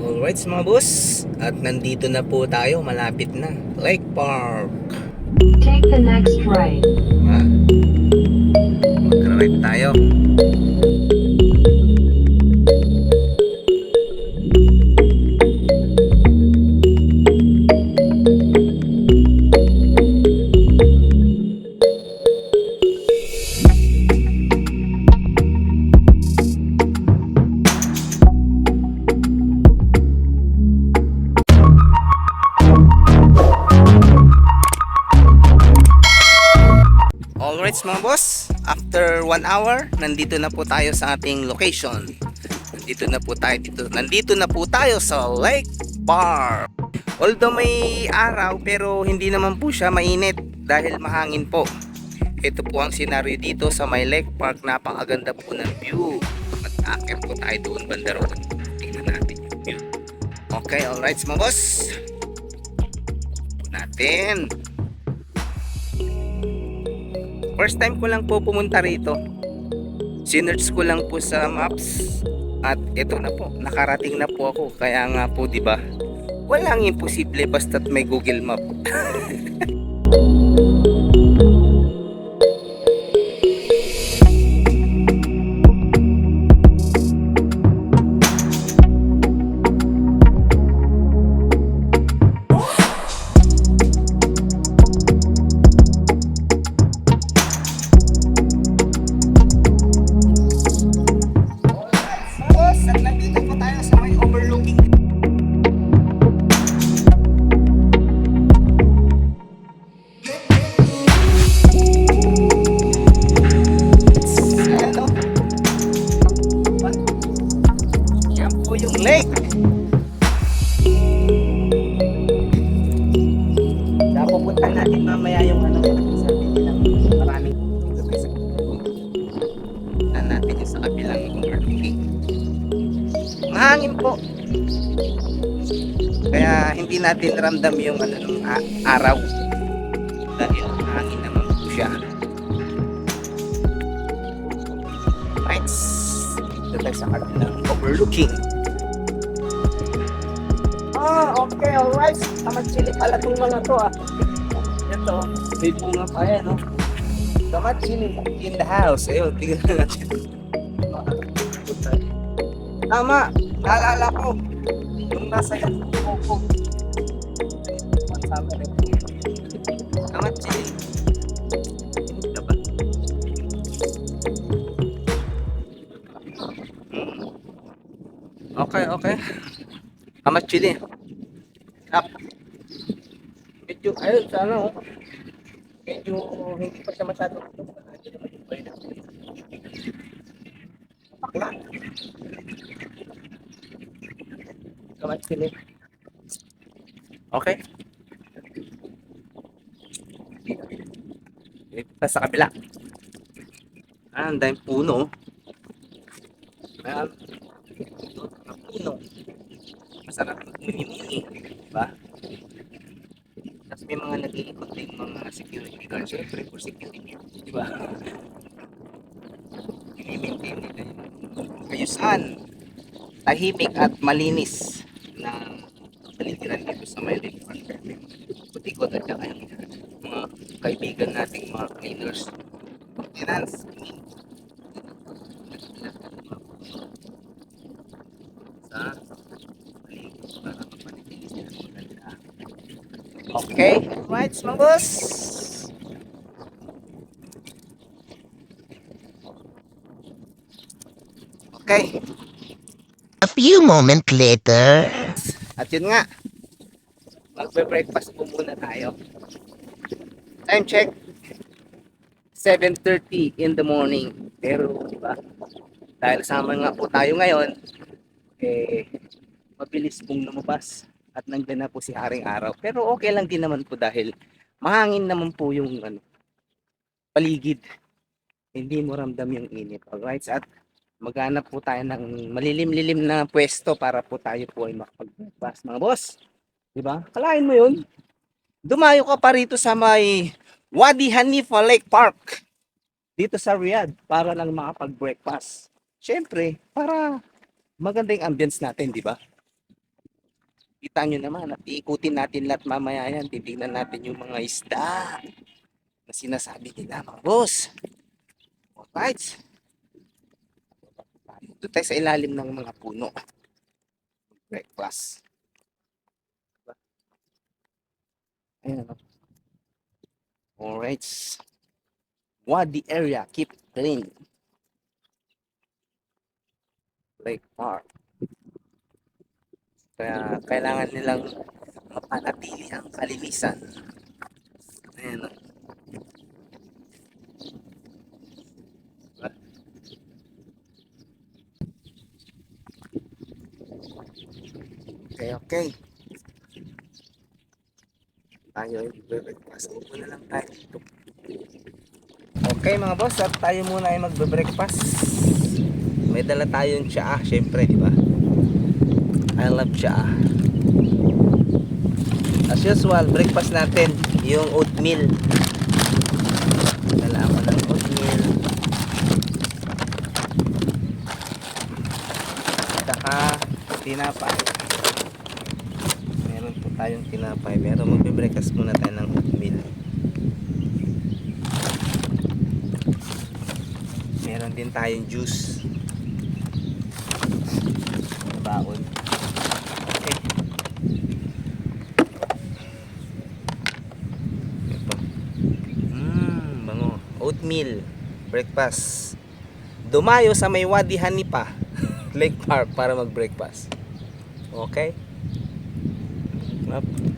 Alright mga boss, at nandito na po tayo, malapit na. Lake Park. Take the next right. Ah. Mag-right tayo. Alright mga boss, after one hour, nandito na po tayo sa ating location. Nandito na po tayo dito. Nandito na po tayo sa Lake Park. Although may araw pero hindi naman po siya mainit dahil mahangin po. Ito po ang senaryo dito sa may Lake Park. Napakaganda po ng view. Mag-akit po tayo doon banda roon. Tingnan natin yung view. Okay, alright mga boss. Natin. First time ko lang po pumunta rito. Sinerch ko lang po sa maps at ito na po, nakarating na po ako. Kaya nga po, 'di ba? Walang imposible basta't may Google Map. natin ramdam yung ano nung a- araw. Dahil mahangin naman po siya. Right. Dito tayo sa kabilang overlooking. Ah, okay, alright. Tamad chili pala itong mga to ah. Ito, may bunga pa yan, no? Tamad chili in the house. Ayun, tingnan natin. Tama, naalala ko. Yung nasa yung ko. Chili. Diba? Hmm. Okay, okay. Tama, chili. Up. Medyo, ayun, sana oh. Medyo hindi pa siya masyado. Tama, chili. Okay. Ito sa kabila. Ah, ang daming puno. Ayan. Mga puno. Masarap magmuni-muni. Diba? Tapos may mga nag-iikot din mga security guard. Siyempre, for security. Diba? I-maintain nila yung ayusan. Tahimik at malinis na paligiran dito sa may lake park. Putikot at saka yung kaibigan nating mga cleaners. Maintenance. Sa paligid para mapaligilis nila ng maganda. Okay, right boss. Okay, A few moments later. At yun nga, magbe-breakfast po muna tayo. Time check, 7.30 in the morning. Pero, di ba, dahil sama nga po tayo ngayon, eh, mabilis pong lumabas at nandiyan na po si Haring Araw. Pero okay lang din naman po dahil mahangin naman po yung ano, paligid. Hindi mo ramdam yung init. Alright, at maghanap po tayo ng malilim-lilim na pwesto para po tayo po ay makapag-breakfast mga boss. Di ba? Kalain mo yun. Dumayo ka pa rito sa may Wadi Hanifa Lake Park. Dito sa Riyadh para lang makapag-breakfast. Siyempre, para maganda yung ambience natin, di ba? Kita nyo naman at iikutin natin lahat mamaya yan. Titignan natin yung mga isda na sinasabi nila mga boss. Alright. Ito tayo sa ilalim ng mga puno. Breakfast. Ayan. Alright. Wadi area, keep clean. Lake Park. Kaya kailangan nilang mapanatili ang kalinisan. Ayan. Okay, okay. Tayo ay breakfast. Upo lang tayo dito. Okay mga boss, at tayo muna ay magbe-breakfast. May dala tayong tsaa, syempre, di ba? I love tsaa. As usual, breakfast natin, yung oatmeal. Dala ako ng oatmeal. Saka, tinapay. Tayong tinapay, pero magbe-breakfast muna tayo ng oatmeal. Meron din tayong juice. Baon. Okay. Ito. Mmm, bango. Oatmeal. Breakfast. Dumayo sa may Wadi Hanipa. Lake Park para mag-breakfast. Okay? Up. Hmm.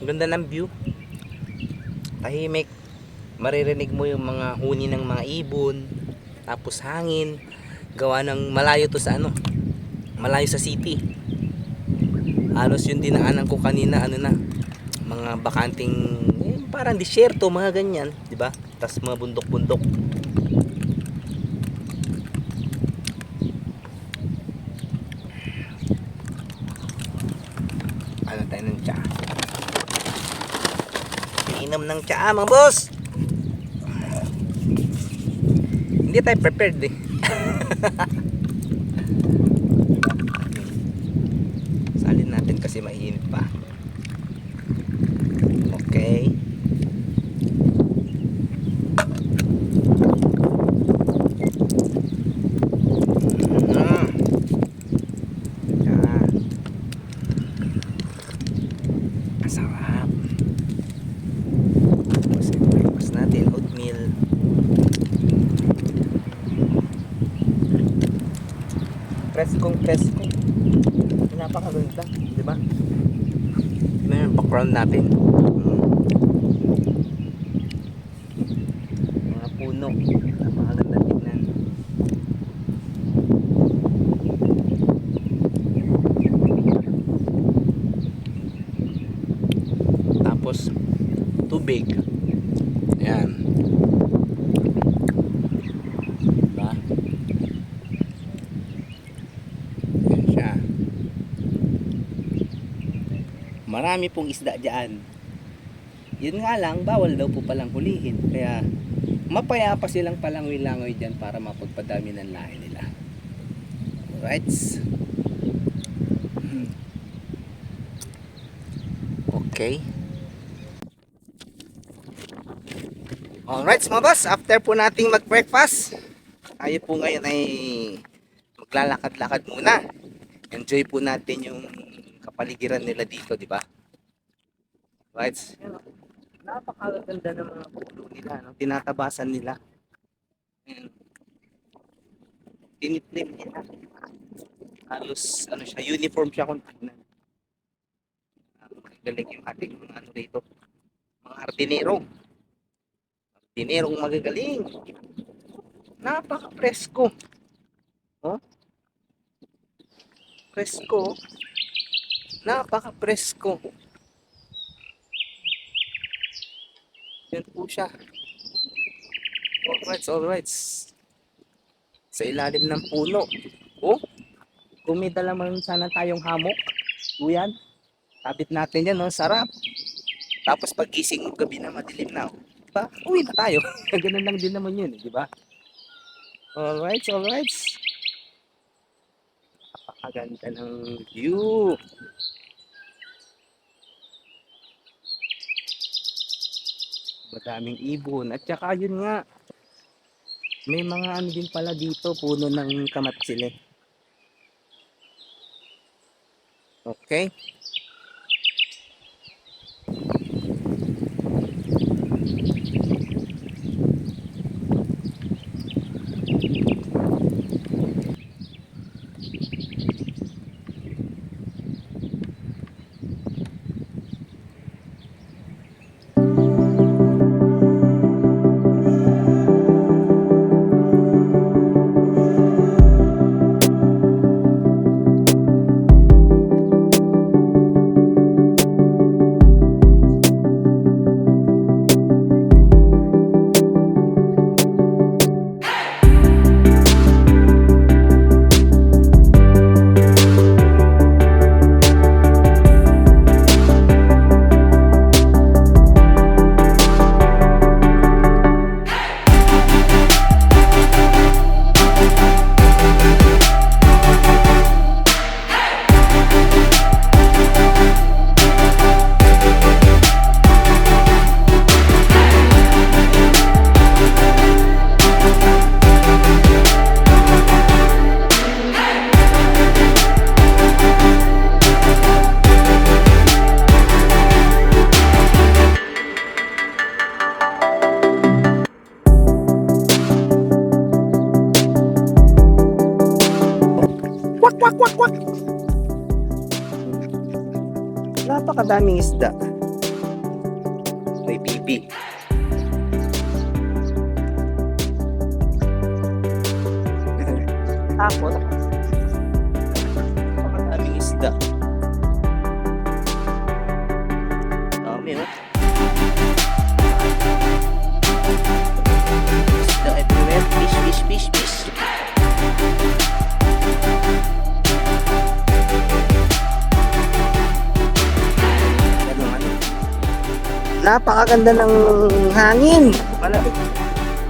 Ang ganda ng view. Tahimik. Maririnig mo yung mga huni ng mga ibon. Tapos hangin. Gawa ng malayo to sa ano. Malayo sa city. Halos yung dinaanan ko kanina ano na. Mga bakanting eh, parang disyerto mga ganyan, 'di ba? Tapos mga bundok-bundok. Ano tayo ng tsa? Inom ng tsa mga boss! Hindi tayo prepared eh. Salin natin kasi mainit pa. Okay. Mm. Yan. Masarap. Tapos yung breakfast natin, oatmeal. Preskong presko. Napakaganda, di ba? Ano yung background natin? Mga puno. Napakaganda tingnan. Tapos, tubig. Ayan. Diba? Ayan siya. Marami pong isda dyan. Yun nga lang, bawal daw po palang hulihin. Kaya, mapayapa silang palangoy-langoy dyan para mapagpadami ng lahi nila. Alright. Okay. Alright mga boss, after po nating mag-breakfast, tayo po ngayon ay maglalakad-lakad muna. Enjoy po natin yung kapaligiran nila dito, di ba? Right? Napakaganda ng mga puno nila, no? tinatabasan nila. Ayan. Nila. Halos, ano siya, uniform siya kung tignan. Ah, Galing yung ating mga ano dito. Mga hardinero. Hardinero magagaling. Napaka-presko. Oh? Presko. Napaka-presko. Yan po siya. Alright, alright. Sa ilalim ng puno. Oh, dala man sana tayong hamok. Uyan. Kapit natin yan, no? Sarap. Tapos pag gising mo gabi na madilim na. oh. ba? Uwi na tayo. Ganun lang din naman yun, di ba? Alright, alright. Napakaganda ng view. Madaming ibon. At saka yun nga, may mga ano din pala dito, puno ng kamatsili. Okay. Napakadaming isda. May bibi. Tapos, Napakaganda ng hangin. Malamig.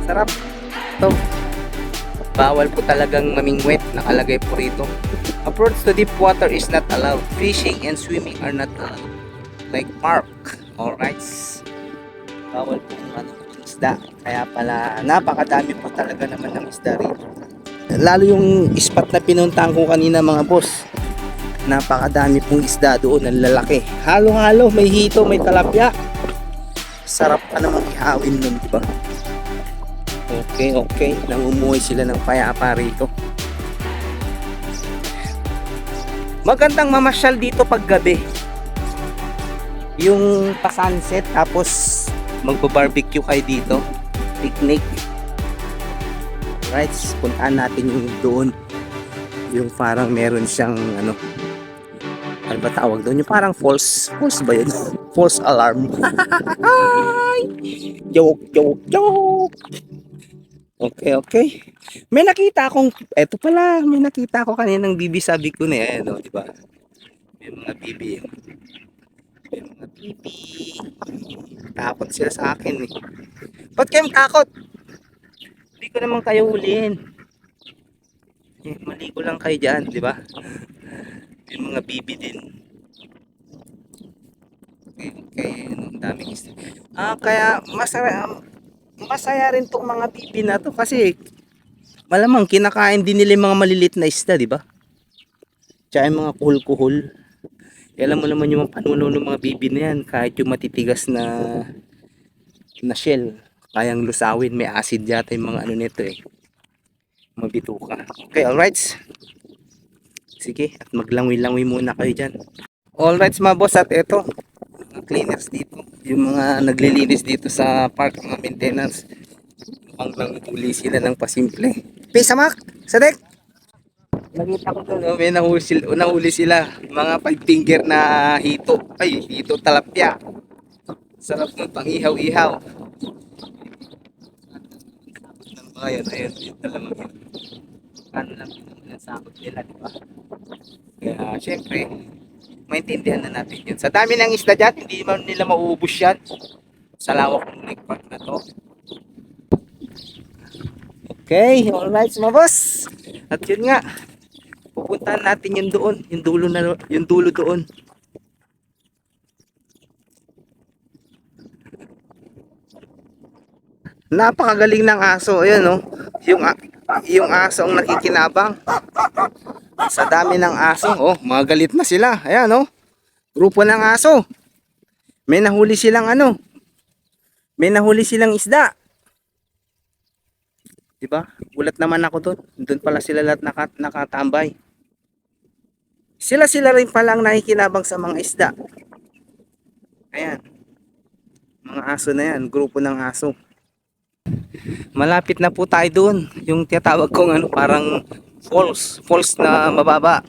Sarap. Ito. Bawal po talagang mamingwet. Nakalagay po rito. Approach to deep water is not allowed. Fishing and swimming are not allowed. Like park. Alright. Bawal po yung ano, isda. Kaya pala napakadami po talaga naman ng isda rito. Lalo yung spot na pinuntahan ko kanina mga boss napakadami pong isda doon ang lalaki halo-halo may hito may talapya sarap pa namang ihawin nun di ba? Okay okay. Namumuhay sila ng payapa rito. Magandang mamasyal dito pag gabi yung pa-sunset tapos magbo-barbecue kayo dito. Picnic. Right puntaan natin yung doon. Yung parang meron siyang ano ano ba tawag doon? Yung parang false, false ba yun? false alarm. joke, joke, joke. Okay, okay. May nakita akong, eto pala, may nakita ako kaninang bibi sabi ko na yan, no, di ba? May mga bibi. May mga bibi. Takot sila sa akin eh. Ba't kayo takot? Hindi ko naman kayo hulihin. Eh, mali ko lang kayo dyan, di ba? Yung mga bibi din. Okay, okay. Ang daming isda. Ah, kaya masaya, masaya rin tong mga bibi na to kasi malamang kinakain din nila yung mga malilit na isda, di ba? Tsaka yung mga kuhol-kuhol. Alam mo naman yung mga panuno ng mga bibi na yan, kahit yung matitigas na na shell, kayang lusawin, may acid yata yung mga ano nito eh. Mga bituka. Okay, alright. Sige, at maglangoy-langoy muna kayo dyan. Alright mga boss, at ito, mga cleaners dito. Yung mga naglilinis dito sa park, mga maintenance. Mukhang nanghuli sila ng pasimple. Pisa mak, sadek! Nakita ko doon, may nahuli, sila- nahuli sila. Mga five finger na hito. Ay, hito talapya. Sarap ng pang-ihaw-ihaw. Ayun, yun talaga yun. Ano lang yun ang sakot nila, di ba? Kaya, syempre, maintindihan na natin yun. Sa dami ng isda dyan, hindi man nila mauubos yan. sa lawak ng lake park na to. Okay, alright mga boss. At yun nga, pupuntahan natin yung doon, yung dulo na yung dulo doon. Napakagaling ng aso, ayun no. Yung a- yung aso ang nakikinabang. Sa dami ng aso, oh, mga galit na sila. Ayan oh. Grupo ng aso. May nahuli silang ano? May nahuli silang isda. 'Di ba? Gulat naman ako doon. Doon pala sila lahat naka, nakatambay. Sila sila rin pala ang nakikinabang sa mga isda. Ayan. Mga aso na yan, grupo ng aso. Malapit na po tayo doon. Yung tinatawag kong ano, parang false, false na mababa.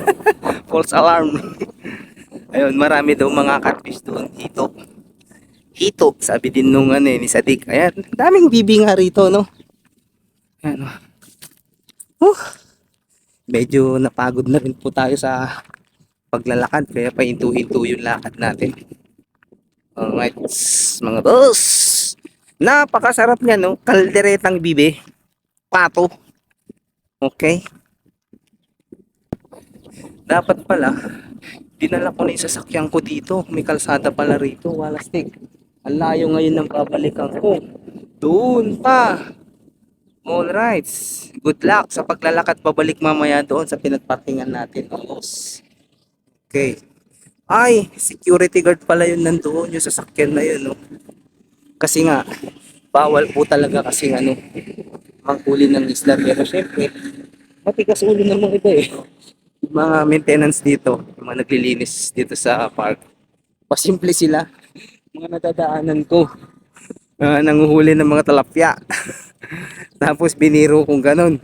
false alarm. Ayun, marami daw mga catfish doon. Hito. Hito, sabi din nung ano eh, ni Sadik. Ayan, daming bibi nga rito, no? Ayan, oh. Huh. Medyo napagod na rin po tayo sa paglalakad. Kaya pahinto-hinto yung lakad natin. Alright, mga boss. Napakasarap niya, no? Kalderetang bibe. Pato. Okay. Dapat pala, dinala ko na yung sasakyan ko dito. May kalsada pala rito, walastik. Ang layo ngayon ng babalikan ko. Doon pa. Alright. Good luck sa paglalakad pabalik mamaya doon sa pinagparkingan natin. Boss. Okay. Ay, security guard pala yun nandoon yung sasakyan na yun. No? Kasi nga, bawal po talaga kasi ano, manghuli ng isla. Pero syempre, matigas ulo ng mga iba eh. Yung mga maintenance dito, yung mga naglilinis dito sa park. Pasimple sila. Mga nadadaanan ko. Uh, nanguhuli ng mga talapya. Tapos biniro kong ganun.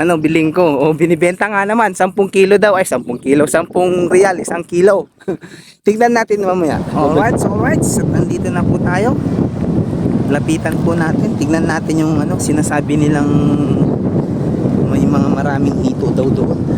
Ano, biling ko. O binibenta nga naman, 10 kilo daw. Ay, 10 kilo. 10 real, isang kilo. Tignan natin mamaya. Alright, alright. So, nandito na po tayo. Lapitan po natin. Tignan natin yung ano, sinasabi nilang may mga maraming hito daw doon.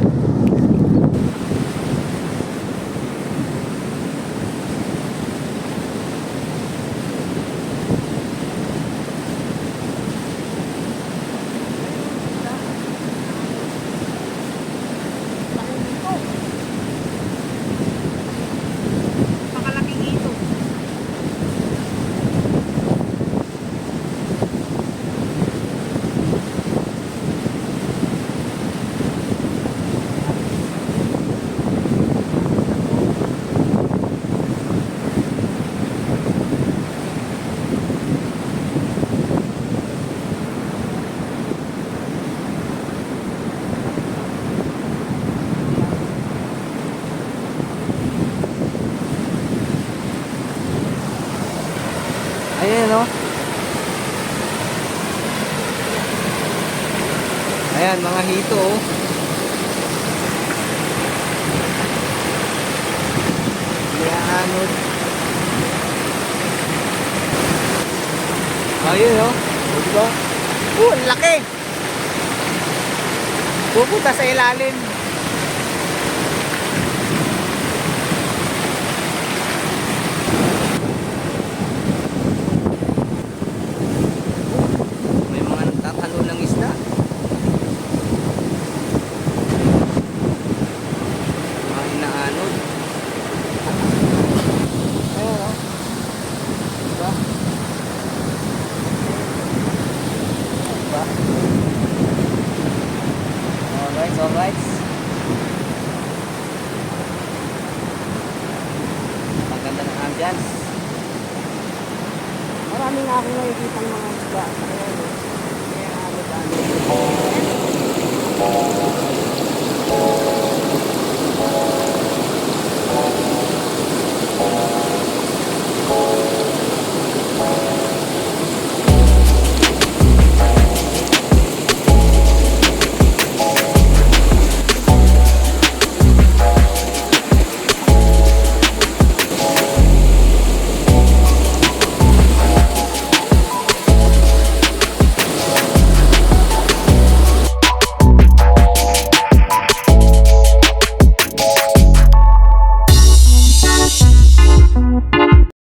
Ayan no. Mga hito oh. Yaanod. Ayun no. O, diba? Oh, ang laki. Pupunta sa ilalim. Oh.